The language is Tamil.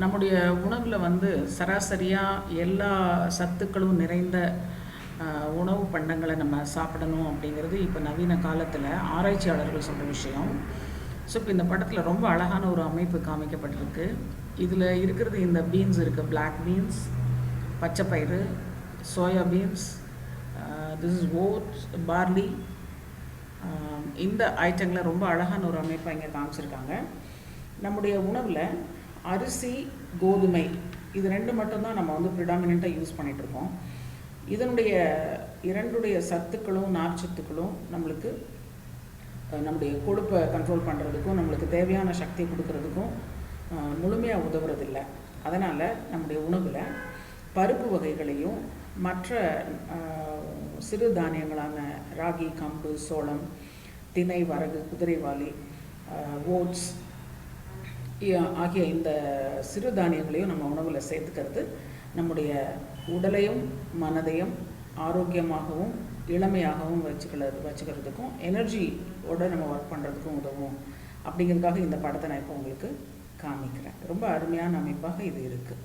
நம்முடைய உணவில் வந்து சராசரியாக எல்லா சத்துக்களும் நிறைந்த உணவு பண்டங்களை நம்ம சாப்பிடணும் அப்படிங்கிறது இப்போ நவீன காலத்தில் ஆராய்ச்சியாளர்கள் சொல்கிற விஷயம். ஸோ இப்போ இந்த படத்தில் ரொம்ப அழகான ஒரு அமைப்பு காமிக்கப்பட்டிருக்கு. இதில் இருக்கிறது இந்த பீன்ஸ் இருக்குது பிளாக் பீன்ஸ் பச்சைப்பயிறு soya beans this is oats barley இந்த ஐட்டங்களை ரொம்ப அழகான ஒரு அமைப்பை இங்கே காமிச்சிருக்காங்க. நம்முடைய உணவில் அரிசி கோதுமை இது ரெண்டு மட்டும்தான் நம்ம வந்து ப்ரிடாமினண்ட்டாக யூஸ் பண்ணிகிட்ருக்கோம் இதனுடைய இரண்டுடைய சத்துக்களும் நார்ச்சத்துக்களும் நம்மளுக்கு நம்முடைய கொழுப்பை கண்ட்ரோல் பண்ணுறதுக்கும் நம்மளுக்கு தேவையான சக்தி கொடுக்கறதுக்கும் முழுமையாக உதவுறதில்லை. அதனால் நம்முடைய உணவில் பருப்பு வகைகளையும் மற்ற சிறு தானியங்களான ராகி கம்பு சோளம் தினை வரகு குதிரைவாலி ஓட்ஸ் ஆகிய இந்த சிறு தானியங்களையும் நம்ம உணவில் சேர்த்துக்கிறது நம்முடைய உடலையும் மனதையும் ஆரோக்கியமாகவும் இளமையாகவும் வச்சுக்கிறது வச்சுக்கிறதுக்கும் எனர்ஜியோட நம்ம ஒர்க் பண்ணுறதுக்கும் உதவும். அப்படிங்கிறதுக்காக இந்த படத்தை நான் இப்போ உங்களுக்கு காமிக்கிறேன். ரொம்ப அருமையான அமைப்பாக இது இருக்குது